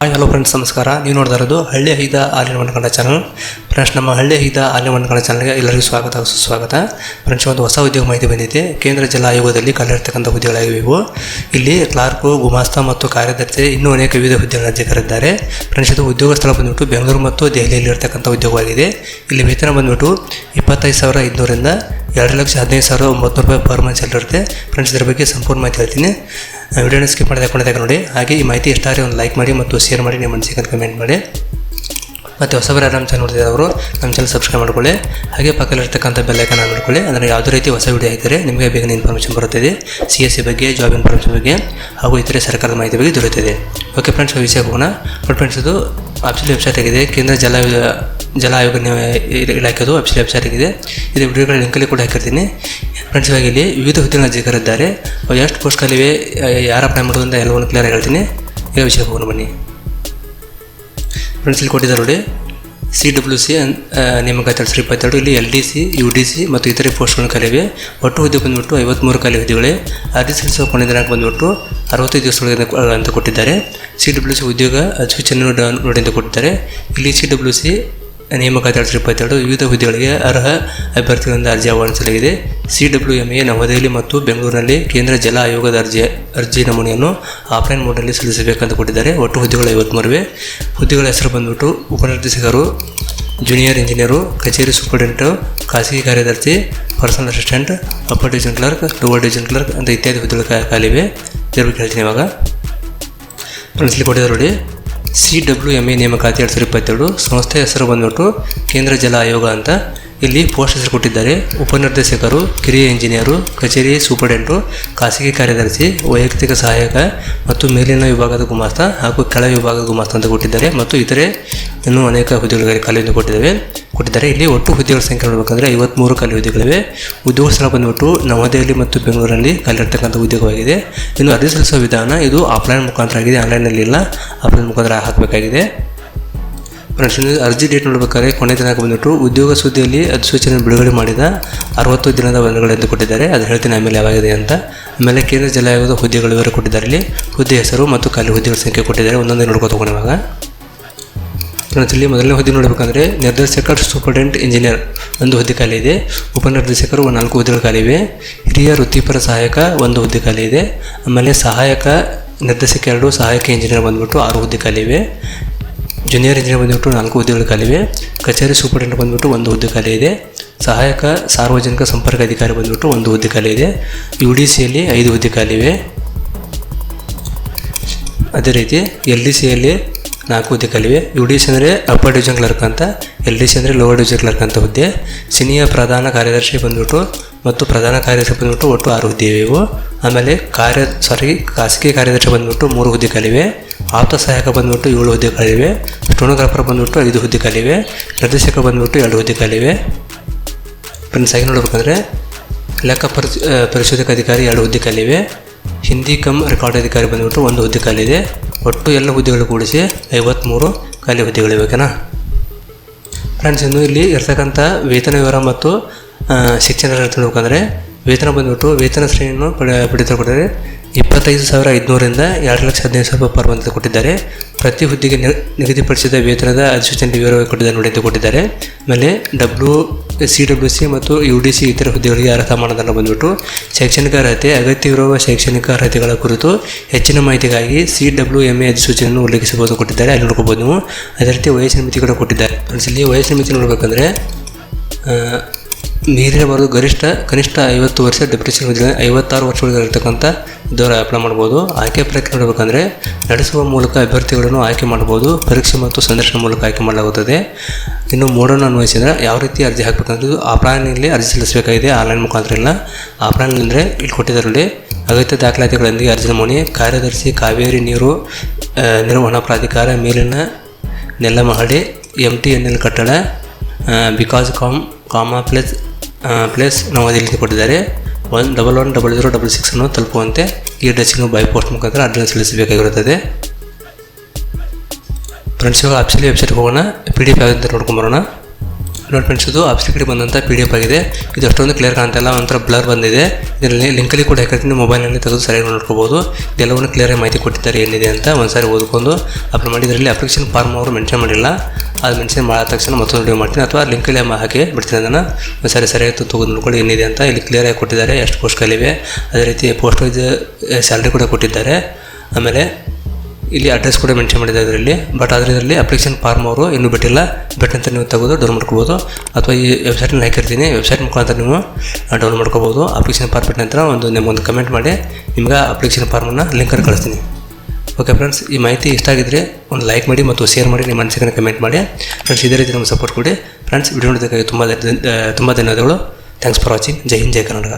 Hello friends ನಮಸ್ಕಾರ. ನೀವು ನೋಡ್ತಾ ಇರೋದು ಹಳ್ಳಿ ಹೈದ ಆಲಿನ ಕನ್ನಡ ಚಾನಲ್ ಫ್ರೆಂಡ್ಸ್ ನಮ್ಮ ಹಳ್ಳಿ ಹೈದ ಆಲಿನ ಕನ್ನಡ ಚಾನಲ್ಗೆ ಎಲ್ಲರಿಗೂ ಸ್ವಾಗತ, ಸುಸ್ವಾಗತ. ಫ್ರೆಂಡ್ಸ್ ಒಂದು ಹೊಸ ಉದ್ಯೋಗ ಮಾಹಿತಿ ಬಂದಿದೆ ಕೇಂದ್ರ ಜಲ ಆಯೋಗದಲ್ಲಿ ಕಲಿರ್ತಕ್ಕಂಥ ಹುದ್ದೆಗಳಾಗಿವೆ ಇವು. ಇಲ್ಲಿ ಕ್ಲಾರ್ಕು, ಗುಮಾಸ್ತ ಮತ್ತು ಕಾರ್ಯದರ್ಶಿ ಇನ್ನೂ ಅನೇಕ ವಿವಿಧ ಹುದ್ದೆಗಳನ್ನು ಅಧಿಕಾರಿದ್ದಾರೆ ಫ್ರೆಂಡ್ಸ್ ಇದು ಉದ್ಯೋಗ ಸ್ಥಳ ಬಂದ್ಬಿಟ್ಟು ಬೆಂಗಳೂರು ಮತ್ತು ದೆಹಲಿಯಲ್ಲಿ ಇರತಕ್ಕಂಥ ಉದ್ಯೋಗವಾಗಿದೆ. ಇಲ್ಲಿ ವೇತನ ಬಂದ್ಬಿಟ್ಟು ಇಪ್ಪತ್ತೈದು ಸಾವಿರ ಐದುನೂರಿಂದ ಎರಡು ಲಕ್ಷ ಹದಿನೈದು ಸಾವಿರ ಒಂಬತ್ತು ರೂಪಾಯಿ ಪರ್ ಮಂತ್ ಇರುತ್ತೆ. ಫ್ರೆಂಡ್ಸ್ ಇದ್ರ ಬಗ್ಗೆ ಸಂಪೂರ್ಣ ಮಾಹಿತಿ ಹೇಳ್ತೀನಿ. ವಿಡಿಯೋನ ಸ್ಕಿಪ್ ಮಾಡಿ ಹಾಕೊಂಡಿದ್ದಾಗ ನೋಡಿ. ಹಾಗೆ ಈ ಮಾಹಿತಿ ಎಷ್ಟಾದ್ರೆ ಒಂದು ಲೈಕ್ ಮಾಡಿ ಮತ್ತು ಶೇರ್ ಮಾಡಿ ನಿಮ್ಮ ಮನಸ್ಸಿಗೆ ಕಮೆಂಟ್ ಮಾಡಿ. ಮತ್ತು ಹೊಸಬರ ನಮ್ಮ ಚಾನಲ್ ನೋಡಿದ್ರೆ ಅವರು, ನಮ್ಮ ಚಾನಲ್ ಸಬ್ಸ್ಕ್ರೈಬ್ ಮಾಡ್ಕೊಳ್ಳಿ. ಹಾಗೆ ಪಕ್ಕದಲ್ಲಿರ್ತಕ್ಕಂಥ ಬೆಲ್ಲೈಕನ್ ಆನ್ ಮಾಡ್ಕೊಳ್ಳಿ. ಅಂದರೆ ಯಾವುದೇ ರೀತಿ ಹೊಸ ವಿಡಿಯೋ ಹಾಕಿದರೆ ನಿಮಗೆ ಬೇಗನೆ ಇನ್ಫಾರ್ಮೇಷನ್ ಬರುತ್ತದೆ. ಸಿ ಎಸ್ ಸಿ ಬಗ್ಗೆ ಜಾಬ್ ಇನ್ಫಾರ್ಮೇಷನ್ ಬಗ್ಗೆ, ಹಾಗೂ ಇತರೆ ಸರ್ಕಾರದ ಮಾಹಿತಿ ಬಗ್ಗೆ ದೊರೆಯುತ್ತದೆ. ಓಕೆ ಫ್ರೆಂಡ್ಸ್ ವಿಷಯ ಹೋಗೋಣ. ಬಟ್ ಫ್ರೆಂಡ್ಸ್ ಇದು ಆಪ್ಷನ್ ವೆಬ್ಸೈಟ್ ಆಗಿದೆ. ಕೇಂದ್ರ ಜಲ ಜಲ ಆಯೋಗ ಇಲಾಖೆದು ವೆಬ್ಸೈಟ್ ಆಗಿದೆ. ಇದು ವಿಡಿಯೋಗಳ ಲಿಂಕಲ್ಲಿ ಕೂಡ ಹಾಕಿರ್ತೀನಿ. ಫ್ರೆಂಡ್ಸ್ ಇಲ್ಲಿ ವಿವಿಧ ಹುದ್ದೆಗಳ ಅಧಿಕಾರಿದ್ದಾರೆ ಅವು ಎಷ್ಟು ಪೋಸ್ಟ್ ಖಾಲಿವೆ ಯಾರು ಅಪ್ಲೈ ಮಾಡೋದು ಅಂತ ಎಲ್ಲವನ್ನು ಕ್ಲಿಯರ್ ಹೇಳ್ತೀನಿ. ಈಗ ವಿಷಯ ಹೋಗೋಣ ಬನ್ನಿ. ಫ್ರೆಂಡ್ಸ್ ಇಲ್ಲಿ ಕೊಟ್ಟಿದ್ದಾರೆ ನೋಡಿ. ಸಿ ಡಬ್ಲ್ಯೂ ಸಿ ನೇಮಕಾತಿ ಎರಡು ಇಪ್ಪತ್ತೆರಡು ಇಲ್ಲಿ L D C U D C ಮತ್ತು ಇತರೆ ಪೋಸ್ಟ್ಗಳನ್ನು ಕಲಿವೆ ಒಟ್ಟು ಹುದ್ದೆ ಬಂದುಬಿಟ್ಟು ಐವತ್ತ್ಮೂರು ಖಾಲಿ ಹುದ್ದೆಗಳೇ. ಅರ್ಜಿ ಸಲ್ಲಿಸುವ ಕೊನೆ ದಿನಾಂಕ ಬಂದುಬಿಟ್ಟು ಅರವತ್ತೈದು ದಿವಸಗಳಿಗೆ ಅಂತ ಕೊಟ್ಟಿದ್ದಾರೆ. ಸಿ ಡಬ್ಲ್ಯೂ ಸಿ ಉದ್ಯೋಗ ಸೂಚನೆ ನೋಡಿ ಅಂತ ಕೊಟ್ಟಿದ್ದಾರೆ. ಇಲ್ಲಿ ಸಿ ಡಬ್ಲ್ಯೂ ಸಿ ನೇಮಕಾತಿ ಎರಡು ಸಾವಿರದ ಇಪ್ಪತ್ತೆರಡು ವಿವಿಧ ಹುದ್ದೆಗಳಿಗೆ ಅರ್ಹ ಅಭ್ಯರ್ಥಿಗಳಿಂದ ಅರ್ಜಿ ಆಹ್ವಾನಿಸಲಾಗಿದೆ C W M A Navadehali ಮತ್ತು ಬೆಂಗಳೂರಿನಲ್ಲಿ ಕೇಂದ್ರ ಜಲ ಆಯೋಗದ ಅರ್ಜಿ ಅರ್ಜಿ ನಮೂನೆಯನ್ನು ಆಫ್ಲೈನ್ ಮೋಡ್ನಲ್ಲಿ ಸಲ್ಲಿಸಬೇಕಂತ ಕೊಟ್ಟಿದ್ದಾರೆ. ಒಟ್ಟು ಹುದ್ದೆಗಳು ಐವತ್ತ್ಮೂರುವೆ ಹುದ್ದೆಗಳ ಹೆಸರು ಬಂದುಬಿಟ್ಟು ಉಪನಿರ್ದೇಶಕರು ಜೂನಿಯರ್ ಇಂಜಿನಿಯರು ಕಚೇರಿ ಸೂಪರಿಂಟೆಂಟು ಖಾಸಗಿ ಕಾರ್ಯದರ್ಶಿ personal assistant upper division clerk lower division clerk ಅಂತ ಇತ್ಯಾದಿ ಹುದ್ದೆಗಳು ಖಾಲಿವೆ. ಇದ್ರ ಬಗ್ಗೆ ಹೇಳ್ತೀನಿ ಇವಾಗ. ಕೊಟ್ಟಿದ್ದಾರೆ ನೋಡಿ. ಸಿ ಡಬ್ಲ್ಯೂ ಎಂ ಎ ನೇಮಕಾತಿ ಎರಡು ಸಾವಿರದ ಇಪ್ಪತ್ತೆರಡು ಸಂಸ್ಥೆ ಹೆಸರು ಬಂದ್ಬಿಟ್ಟು ಕೇಂದ್ರ ಜಲ ಆಯೋಗ ಅಂತ ಇಲ್ಲಿ ಪೋಸ್ಟ್ ಹೆಸರು ಕೊಟ್ಟಿದ್ದಾರೆ ಉಪನಿರ್ದೇಶಕರು, ಕಿರಿಯ ಇಂಜಿನಿಯರು, ಕಚೇರಿ ಸೂಪರ್ಡೆಂಟು ಖಾಸಗಿ ಕಾರ್ಯದರ್ಶಿ, ವೈಯಕ್ತಿಕ ಸಹಾಯಕ ಮತ್ತು ಮೇಲಿನ ವಿಭಾಗದ ಗುಮಾಸ್ತ ಹಾಗೂ ಕೆಳ ವಿಭಾಗದ ಗುಮಾಸ್ತ ಅಂತ ಕೊಟ್ಟಿದ್ದಾರೆ ಮತ್ತು ಇತರೆ ಇನ್ನೂ ಅನೇಕ ಹುದ್ದೆಗಳಿಗೆ ಖಾಲಿಯನ್ನು ಕೊಟ್ಟಿದ್ದಾವೆ. ಕೊಟ್ಟಿದ್ದಾರೆ. ಇಲ್ಲಿ ಒಟ್ಟು ಹುದ್ದೆಗಳ ಸಂಖ್ಯೆ ನೋಡಬೇಕಂದ್ರೆ ಐವತ್ತ್ಮೂರು ಖಾಲಿ ಹುದ್ದೆಗಳಿವೆ. ಉದ್ಯೋಗ ಸ್ಥಳ ಬಂದುಬಿಟ್ಟು ನವದೆಹಲಿ ಮತ್ತು ಬೆಂಗಳೂರಲ್ಲಿ ಖಾಲಿರ್ತಕ್ಕಂಥ ಉದ್ಯೋಗವಾಗಿದೆ. ಇನ್ನು ಅರ್ಜಿ ಸಲ್ಲಿಸುವ ವಿಧಾನ ಇದು ಆಫ್ಲೈನ್ ಮುಖಾಂತರ ಆಗಿದೆ. ಆನ್ಲೈನಲ್ಲಿ ಇಲ್ಲ. ಆಫ್ಲೈನ್ ಮುಖಾಂತರ ಹಾಕಬೇಕಾಗಿದೆ. ಫ್ರೆಂಡ್ಸ್ ಅರ್ಜಿ ಡೇಟ್ ನೋಡಬೇಕಾದ್ರೆ ಕೊನೆ ದಿನಾಂಕ ಬಂದ್ಬಿಟ್ಟು ಉದ್ಯೋಗ ಸುದ್ದಿಯಲ್ಲಿ ಅಧಿಸೂಚನೆ ಬಿಡುಗಡೆ ಮಾಡಿದ ಅರವತ್ತು ದಿನದ ಎಂದು ಕೊಟ್ಟಿದ್ದಾರೆ. ಅದು ಹೇಳ್ತೀನಿ ಆಮೇಲೆ ಯಾವಾಗಿದೆ ಅಂತ. ಆಮೇಲೆ ಕೇಂದ್ರ ಜಲ ಆಯೋಗದ ಹುದ್ದೆಗಳು ವಿವರ ಕೊಟ್ಟಿದ್ದಾರೆ ಇಲ್ಲಿ. ಹುದ್ದೆ ಹೆಸರು ಮತ್ತು ಖಾಲಿ ಹುದ್ದೆಗಳ ಸಂಖ್ಯೆ ಕೊಟ್ಟಿದ್ದಾರೆ. ಒಂದೊಂದೇ ನೋಡ್ಕೊತ ಹೋಗೋಣ ಇವಾಗ. ಫ್ರೆಂಡ್ಸ್, ಇಲ್ಲಿ ಮೊದಲನೇ ಹುದ್ದೆ ನೋಡಬೇಕಂದ್ರೆ ನಿರ್ದೇಶಕ ಸೂಪರ್ಡೆಂಟ್ ಇಂಜಿನಿಯರ್ ಒಂದು ಹುದ್ದೆ ಖಾಲಿ ಇದೆ. ಉಪನಿರ್ದೇಶಕರು ನಾಲ್ಕು ಹುದ್ದೆಗಳು ಖಾಲಿ ಇವೆ. ಹಿರಿಯ ವೃತ್ತಿಪರ ಸಹಾಯಕ ಒಂದು ಹುದ್ದೆ ಖಾಲಿ ಇದೆ. ಆಮೇಲೆ ಸಹಾಯಕ ನಿರ್ದೇಶಕ ಎರಡು, ಸಹಾಯಕ ಇಂಜಿನಿಯರ್ ಬಂದ್ಬಿಟ್ಟು ಆರು ಹುದ್ದೆ ಖಾಲಿ ಇವೆ. ಜೂನಿಯರ್ ಇಂಜಿನಿಯರ್ ಬಂದ್ಬಿಟ್ಟು ನಾಲ್ಕು ಹುದ್ದೆಗಳು ಖಾಲಿವೆ ಕಚೇರಿ ಸೂಪರಿಂಟೆಂಟ್ ಬಂದ್ಬಿಟ್ಟು ಒಂದು ಹುದ್ದೆ ಖಾಲಿ ಇದೆ. ಸಹಾಯಕ, ಸಾರ್ವಜನಿಕ ಸಂಪರ್ಕ ಅಧಿಕಾರಿ ಬಂದ್ಬಿಟ್ಟು ಒಂದು ಹುದ್ದೆ ಖಾಲಿ ಇದೆ. ಯು ಡಿ ಸಿಯಲ್ಲಿ ಐದು ಹುದ್ದೆ ಖಾಲಿವೆ ಅದೇ ರೀತಿ ಎಲ್ ಡಿ ಸಿಯಲ್ಲಿ ನಾಲ್ಕು ಹುದ್ದೆ ಕಲಿವೆ. ಯು ಡಿ ಸಿ ಅಂದರೆ ಅಪ್ಪರ್ ಡಿವಿಷನ್ ಕ್ಲರ್ಕ್ ಅಂತ ಎಲ್ ಡಿ ಸಿ ಅಂದರೆ ಲೋವರ್ ಡಿವಿಷನ್ ಕ್ಲರ್ಕ್ ಅಂತ ಹುದ್ದೆ. ಸಿನಿಯರ್ ಪ್ರಧಾನ ಕಾರ್ಯದರ್ಶಿ ಬಂದ್ಬಿಟ್ಟು ಮತ್ತು ಪ್ರಧಾನ ಕಾರ್ಯದರ್ಶಿ ಬಂದ್ಬಿಟ್ಟು ಒಟ್ಟು ಆರು ಹುದ್ದೆ ಇವೆ ಆಮೇಲೆ ಕಾರ್ಯ ಸಾರಿ ಖಾಸಗಿ ಕಾರ್ಯದರ್ಶಿ ಬಂದ್ಬಿಟ್ಟು ಮೂರು ಹುದ್ದೆ ಕಲಿವೆ. ಆಪ್ತ ಸಹಾಯಕ ಬಂದ್ಬಿಟ್ಟು ಏಳು ಹುದ್ದೆ ಕಲಿವೆ. ಸ್ಟೋನೋಗ್ರಾಫರ್ ಬಂದ್ಬಿಟ್ಟು ಐದು ಹುದ್ದೆ ಕಲಿವೆ. ನಿರ್ದೇಶಕ ಬಂದ್ಬಿಟ್ಟು ಎರಡು ಹುದ್ದೆ ಕಲಿವೆ. ಫ್ರೆಂಡ್ಸ್ ಆಗಿ ನೋಡ್ಬೇಕಂದ್ರೆ ಲೆಕ್ಕ ಪರಿಶ್ ಪರಿಶೋಧಕ ಅಧಿಕಾರಿ ಎರಡು ಹುದ್ದೆ ಖಾಲಿವೆ ಹಿಂದಿ ಕಮ್ ರೆಕಾರ್ಡ್ ಅಧಿಕಾರಿ ಬಂದುಬಿಟ್ಟು ಒಂದು ಹುದ್ದೆ ಖಾಲಿದೆ ಒಟ್ಟು ಎಲ್ಲ ಹುದ್ದೆಗಳು ಕೂಡಿಸಿ ಐವತ್ತ್ಮೂರು ಖಾಲಿ ಹುದ್ದೆಗಳಿವೆ ಓಕೆನಾ ಫ್ರೆಂಡ್ಸ್ ಇನ್ನು ಇಲ್ಲಿ ಇರ್ತಕ್ಕಂಥ ವೇತನ ವಿವರ ಮತ್ತು ಶಿಕ್ಷಣ ತಿಳ್ಬೇಕಂದ್ರೆ ವೇತನ ಬಂದುಬಿಟ್ಟು ವೇತನ ಶ್ರೇಣಿಯನ್ನು ಪಡೆ ಪಡಿತರು ಕೊಟ್ಟಿದ್ದಾರೆ ಇಪ್ಪತ್ತೈದು ಸಾವಿರ ಐದುನೂರಿಂದ ಎರಡು ಲಕ್ಷ ಹದಿನೈದು ಸಾವಿರ ರೂಪಾಯಿ ಪರ್ ಮಂತ್ ಕೊಟ್ಟಿದ್ದಾರೆ. ಪ್ರತಿ ಹುದ್ದೆಗೆ ನಿಗದಿಪಡಿಸಿದ ವೇತನದ ಅಧಿಸೂಚನೆ ವಿವರವಾಗಿ ಕೊಟ್ಟಿದ್ದಾರೆ ನೋಡಿ ಅಂತ ಕೊಟ್ಟಿದ್ದಾರೆ ಆಮೇಲೆ ಡಬ್ಲ್ಯೂ ಸಿ ಡಬ್ಲ್ಯೂ ಸಿ ಮತ್ತು ಯು ಡಿ ಸಿ ಇತರ ಹುದ್ದೆಗಳಿಗೆ ಅರ್ಹತಾ ಮಾನದಂಡ ಬಂದ್ಬಿಟ್ಟು ಶೈಕ್ಷಣಿಕ ಅರ್ಹತೆ ಅಗತ್ಯವಿರುವ ಶೈಕ್ಷಣಿಕ ಅರ್ಹತೆಗಳ ಕುರಿತು ಹೆಚ್ಚಿನ ಮಾಹಿತಿಗಾಗಿ ಸಿ ಡಬ್ಲ್ಯೂ ಎಂ ಎ ಅಧಿಸೂಚನೆಯನ್ನು ಉಲ್ಲೇಖಿಸಬಹುದು ಕೊಟ್ಟಿದ್ದಾರೆ. ಅಲ್ಲಿ ನೋಡ್ಕೋಬೋದು ನೀವು. ಅದೇ ರೀತಿ ವಯಸ್ಸಿನ ಮಿತಿ ಕೂಡ ಕೊಟ್ಟಿದ್ದಾರೆ. ಇಲ್ಲಿ ವಯಸ್ಸಿನ ಮಿತಿ ನೋಡಬೇಕಂದ್ರೆ ಮೀರಿರಬಾರದು ಗರಿಷ್ಠ, ಕನಿಷ್ಠ ಐವತ್ತು ವರ್ಷ, ಡೆಪ್ರೆಷನ್ ಐವತ್ತಾರು ವರ್ಷಗಳಿಗೆ ಇದ್ದವರು ಅಪ್ಲೈ ಮಾಡ್ಬೋದು. ಆಯ್ಕೆ ಪ್ರಕ್ರಿಯೆ ನೋಡಬೇಕಂದ್ರೆ ನಡೆಸುವ ಮೂಲಕ ಅಭ್ಯರ್ಥಿಗಳನ್ನು ಆಯ್ಕೆ ಮಾಡ್ಬೋದು. ಪರೀಕ್ಷೆ ಮತ್ತು ಸಂದರ್ಶನ ಮೂಲಕ ಆಯ್ಕೆ ಮಾಡಲಾಗುತ್ತದೆ. ಇನ್ನು ಮೋಡನ್ನು ಅನ್ವಯಿಸಿದರೆ ಯಾವ ರೀತಿ ಅರ್ಜಿ ಹಾಕಬೇಕಂದ್ರೆ ಆಫ್ಲೈನಲ್ಲಿ ಅರ್ಜಿ ಸಲ್ಲಿಸಬೇಕಾಗಿದೆ. ಆನ್ಲೈನ್ ಮುಖಾಂತರ ಇಲ್ಲ. ಆಫ್ಲೈನ್ ಅಂದರೆ ಇಲ್ಲಿ ಕೊಟ್ಟಿದ್ದರಲ್ಲಿ. ಅಗತ್ಯ ದಾಖಲಾತಿಗಳೊಂದಿಗೆ ಅರ್ಜಿ ನಮೂನೆ. ಕಾರ್ಯದರ್ಶಿ ಕಾವೇರಿ ನೀರು ನಿರ್ವಹಣಾ ಪ್ರಾಧಿಕಾರ, ಮೇಲಿನ ನೆಲಮಹಡಿ ಎಂ ಟಿ ಎನ್ ಎಲ್ ಕಟ್ಟಡ ಬಿಕಾಸ್ ಕಾಮ್, ಕಾಮಾ ಪ್ಲೇಸ್ ಪ್ಲೇಸ್ ನವದೆಹಲಿ ಕೊಟ್ಟಿದ್ದಾರೆ. One double one double zero double ಸಿಕ್ಸನ್ನು ತಲುಪುವಂತೆ ಈ ಅಡ್ರೆಸ್ಸಿಗೆ ಬೈ ಪೋಸ್ಟ್ ಮುಖಾಂತರ ಅಡ್ರೆಸ್ ತಿಳಿಸಬೇಕಾಗಿರುತ್ತದೆ. ಫ್ರೆಂಡ್ಸ್ ಇವಾಗ ಆಪ್ಷನ್ ವೆಬ್ಸೈಟ್ಗೆ ಹೋಗೋಣ. ಪಿ ಡಿ ಎಫ್ ಯಾವುದಂತ ನೋಡ್ಕೊಂಬರೋಣ ನೋಡಿ ಫ್ರೆಂಡ್ಸ್ ಇದು ಆಪ್ಷನ್ ಕಡೆ ಬಂದಂಥ ಪಿ ಡಿ ಎಫ್ ಆಗಿದೆ. ಇದು ಅಷ್ಟೊಂದು ಕ್ಲಿಯರ್ ಕಾಣ್ತಾ ಇಲ್ಲ, ಒಂಥರ ಬ್ಲರ್ ಬಂದಿದೆ. ಇದರಲ್ಲಿ ಲಿಂಕಲ್ಲಿ ಕೂಡ ಹಾಕಿರ್ತೀನಿ ಮೊಬೈಲ್ನಲ್ಲಿ ತೆಗೆದು ಸರಿಯಾಗಿ ನೋಡ್ಕೋಬೋದು. ಇದೆಲ್ಲವನ್ನು ಕ್ಲಿಯರಾಗಿ ಮಾಹಿತಿ ಕೊಟ್ಟಿದ್ದಾರೆ ಏನಿದೆ ಅಂತ ಒಂದ್ಸಾರಿ ಓದ್ಕೊಂಡು ಅಪ್ಲೋಡ್ ಮಾಡಿ ಇದರಲ್ಲಿ ಅಪ್ಲಿಕೇಶನ್ ಫಾರ್ಮ್ ಅವರು ಮೆನ್ಷನ್ ಮಾಡಿಲ್ಲ. ಅದು ಮೆನ್ಷನ್ ಮಾಡಿದ ತಕ್ಷಣ ಮತ್ತೊಂದು ವಿಡಿಯೋ ಮಾಡ್ತೀನಿ. ಅಥವಾ ಲಿಂಕಲ್ಲಿ ಹಾಕಿ ಬಿಡ್ತೀನಿ ಅದನ್ನು. ಒಂದ್ಸಾರಿ ಸರಿಯಾಗಿ ತೊಗೊಂಡು ನೋಡ್ಕೊಳ್ಳಿ ಏನಿದೆ ಅಂತ. ಇಲ್ಲಿ ಕ್ಲಿಯರಾಗಿ ಕೊಟ್ಟಿದ್ದಾರೆ, ಎಷ್ಟು ಪೋಸ್ಟ್ಗಳಿವೆ ಅದೇ ರೀತಿ ಪೋಸ್ಟ್ ಸ್ಯಾಲ್ರಿ ಕೂಡ ಕೊಟ್ಟಿದ್ದಾರೆ. ಆಮೇಲೆ ಇಲ್ಲಿ ಅಡ್ರೆಸ್ ಕೂಡ ಮೆನ್ಷನ್ ಮಾಡಿದೆ ಅದರಲ್ಲಿ ಬಟ್ ಅದರಲ್ಲಿ ಅಪ್ಲಿಕೇಶನ್ ಫಾರ್ಮ್ ಅವರು ಇನ್ನೂ ಬಿಟ್ಟಿಲ್ಲ. ಬೆಟ್ಟಂತ ನೀವು ತೆಗೆದು ಡೌನ್ ಮಾಡ್ಕೋಬೋದು. ಅಥವಾ ಈ ವೆಬ್ಸೈಟ್ನಲ್ಲಿ ಹಾಕಿರ್ತೀನಿ. ವೆಬ್ಸೈಟ್ ಮುಖಾಂತರ ನೀವು ಡೌನ್ಲೋಡ್ ಮಾಡ್ಕೋಬೋದು. ಅಪ್ಲಿಕೇಶನ್ ಫಾರ್ಮ್ ಬಿಟ್ಟ ನಂತರ ಒಂದು ನಿಮಗೊಂದು ಕಮೆಂಟ್ ಮಾಡಿ. ನಿಮ್ಗೆ ಅಪ್ಲಿಕೇಶನ್ ಫಾರ್ಮನ್ನು ಲಿಂಕನ್ನು ಕಳಿಸ್ತೀನಿ. ಓಕೆ ಫ್ರೆಂಡ್ಸ್ ಈ ಮಾಹಿತಿ ಇಷ್ಟ ಆಗಿದ್ರೆ ಒಂದು ಲೈಕ್ ಮಾಡಿ ಮತ್ತು ಶೇರ್ ಮಾಡಿ, ನಿಮ್ಮ ಮನಸ್ಸಿಗೆ ಕಮೆಂಟ್ ಮಾಡಿ. ಫ್ರೆಂಡ್ಸ್ ಇದೇ ರೀತಿ ನಮಗೆ ಸಪೋರ್ಟ್ ಕೊಡಿ. ಫ್ರೆಂಡ್ಸ್ ವಿಡಿಯೋ ನೋಡೋದಕ್ಕಾಗಿ ತುಂಬ ತುಂಬ ಧನ್ಯವಾದಗಳು. ಥ್ಯಾಂಕ್ಸ್ ಫಾರ್ ವಾಚಿಂಗ್ ಜೈ ಹಿಂದ್, ಜೈ ಕರ್ನಾಟಕ.